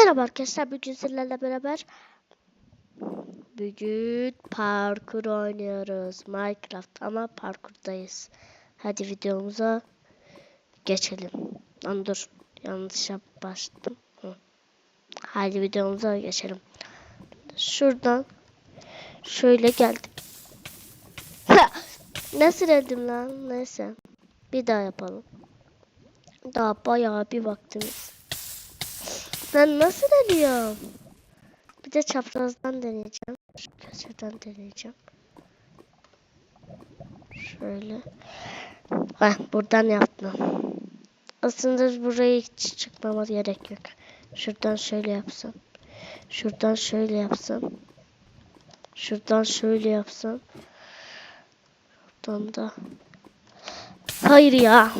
Merhaba arkadaşlar bugün sizlerle beraber bugün parkur oynuyoruz Minecraft ama parkurdayız. Hadi videomuza geçelim. Lan dur yanlış bastım. Hadi videomuza geçelim. Şuradan şöyle geldik. Nasıl öldüm lan? Neyse. Bir daha yapalım. Daha bayağı bir vaktimiz. Ben nasıl ölüyorum? Bir de çaprazdan deneyeceğim. Şu köşeden deneyeceğim. Şöyle. Heh, buradan yaptım. Aslında buraya hiç çıkmama gerek yok. Şuradan şöyle yapsam. Şuradan şöyle yapsam. Şuradan şöyle yapsam. Şuradan da. Hayır ya.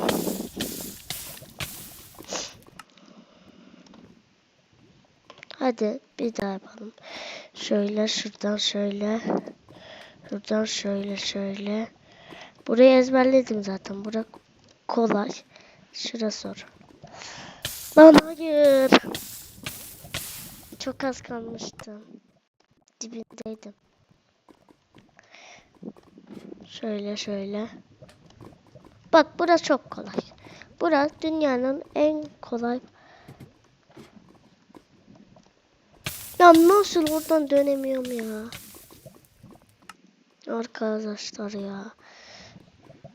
Hadi bir daha yapalım. Şöyle şuradan şöyle. Şuradan şöyle şöyle. Burayı ezberledim zaten. Bura kolay. Şura zor. Lan hayır. Çok az kalmıştı. Dibindeydim. Şöyle şöyle. Bak burası çok kolay. Burası dünyanın en kolay Ya nasıl oradan dönemiyorum ya. Arkadaşlar ya.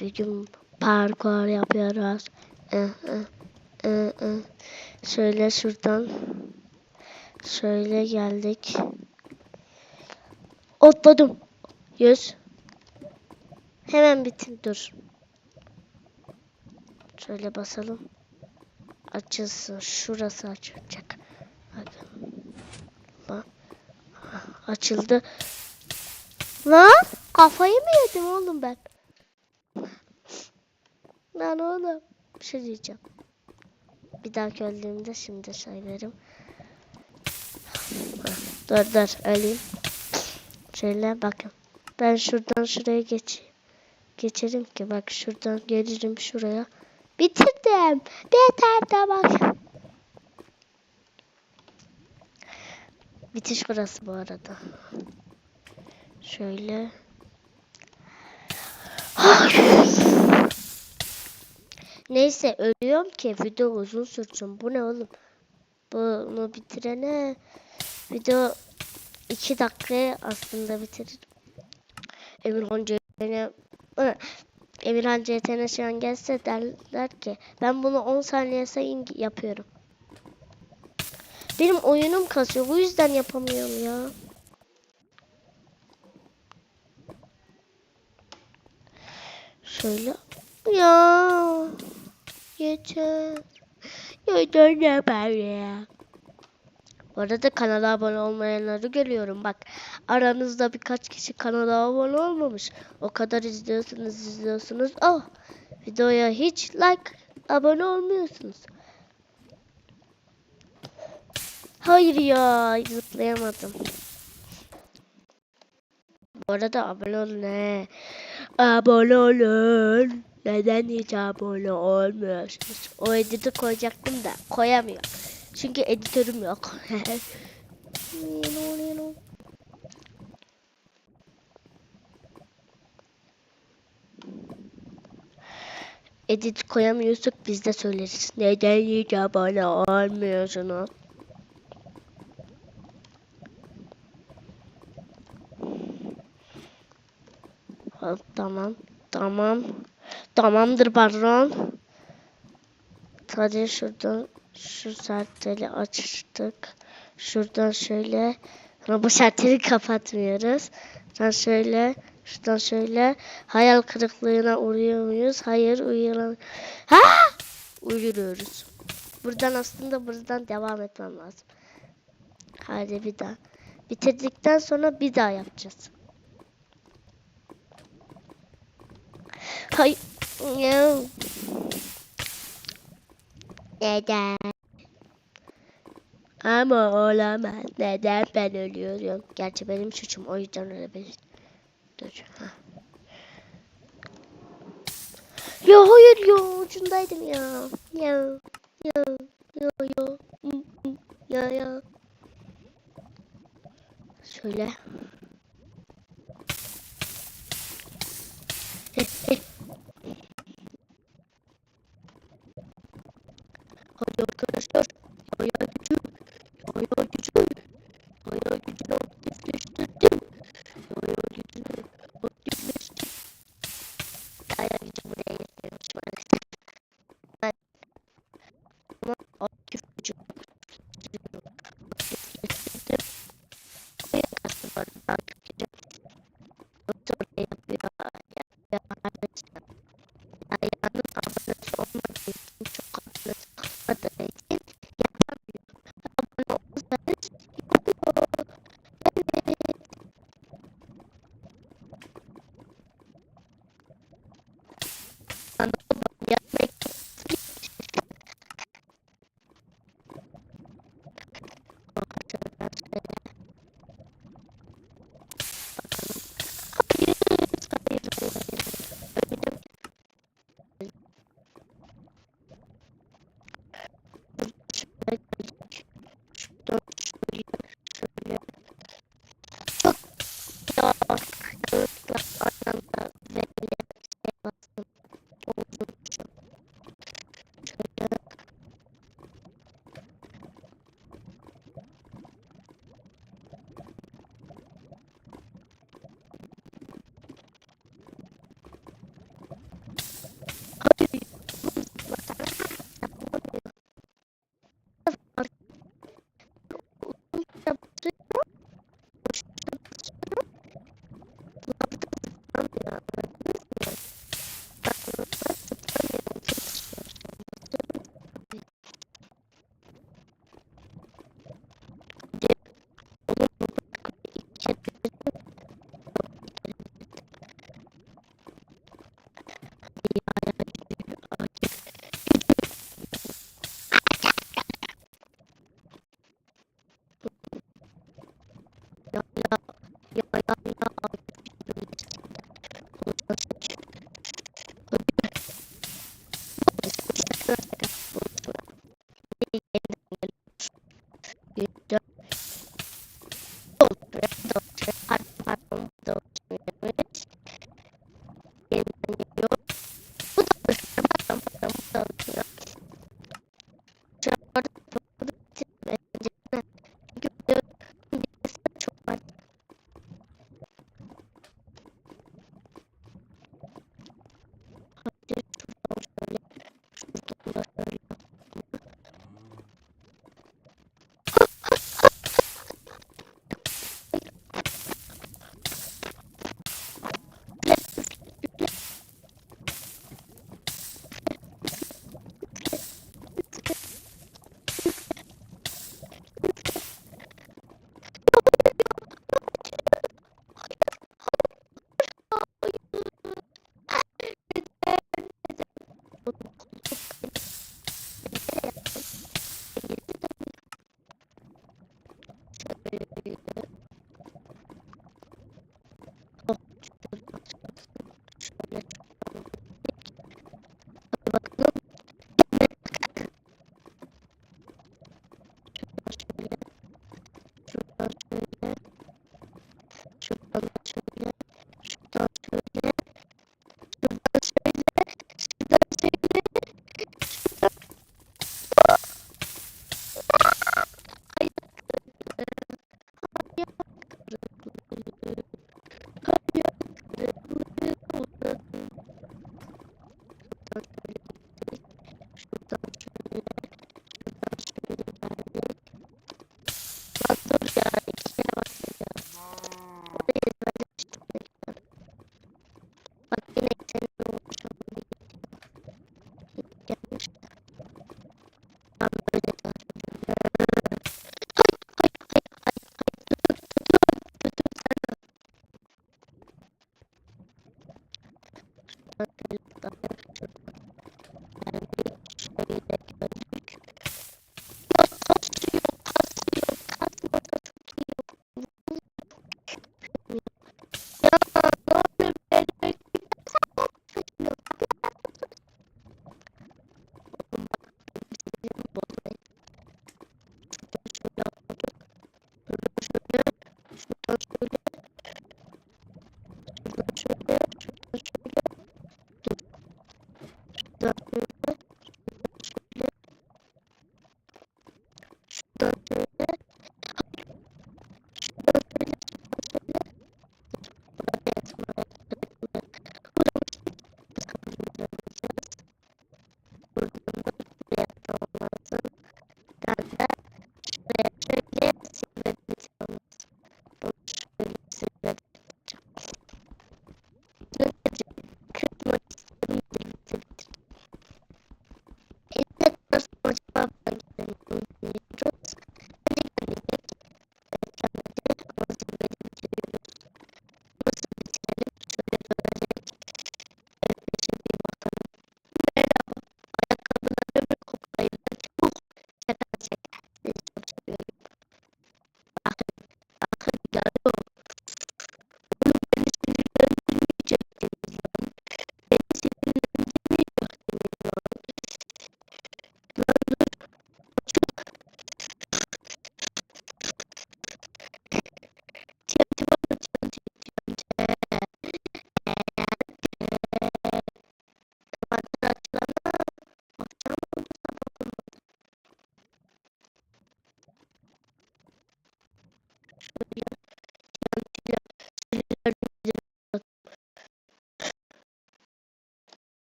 Bir gün parkur yapıyoruz. Eh, eh, eh. Şöyle şuradan. Şöyle geldik. Atladım. Yüz. Hemen bitir dur. Şöyle basalım. Açılsın. Şurası açılacak. Bakın. Lan. Açıldı. Lan kafayı mı yedim oğlum ben? Lan oğlum bir şey diyeceğim. Bir dahaki öldüğümde şimdi söylerim. Dur dur öleyim. Şöyle bakın. Ben şuradan şuraya geç geçerim ki bak şuradan gelirim şuraya. Bitirdim. Bitirdim bak. Bitiş burası bu arada. Şöyle. Neyse ölüyorum ki video uzun sürsün. Bu ne oğlum? Bunu bitirene video 2 dakikaya aslında bitirir. Emirhan CTN'e Emirhan CTN'e şu an gelse derler ki ben bunu 10 saniye sayın yapıyorum. Benim oyunum kasıyor. Bu yüzden yapamıyorum ya. Şöyle. Ya. Yeter. Yeter ne ben ya. Bu arada kanala abone olmayanları görüyorum. Bak aranızda birkaç kişi kanala abone olmamış. O kadar izliyorsunuz izliyorsunuz. Oh videoya hiç like abone olmuyorsunuz. Hayır ya zıplayamadım. Bu arada abone olun he. Abone olun. Neden hiç abone olmuyorsunuz? O editi koyacaktım da koyamıyorum. Çünkü editörüm yok. Edit koyamıyorsak biz de söyleriz. Neden hiç abone olmuyorsunuz? Tamam. Tamam. Tamamdır patron. Hadi şuradan şu sertleri açtık. Şuradan şöyle. Ama bu sertleri kapatmıyoruz. Şuradan şöyle. Şuradan şöyle. Hayal kırıklığına uğruyor muyuz? Hayır uyuyor. Ha! Uyuyoruz. Buradan aslında buradan devam etmem lazım. Hadi bir daha. Bitirdikten sonra bir daha yapacağız. Ya. Neden? Ama olamaz. Neden ben ölüyorum? Gerçi benim suçum o yüzden ölebilir. Dur. Ha. Ya hayır ya ucundaydım ya. Ya ya ya ya. ya ya. Şöyle.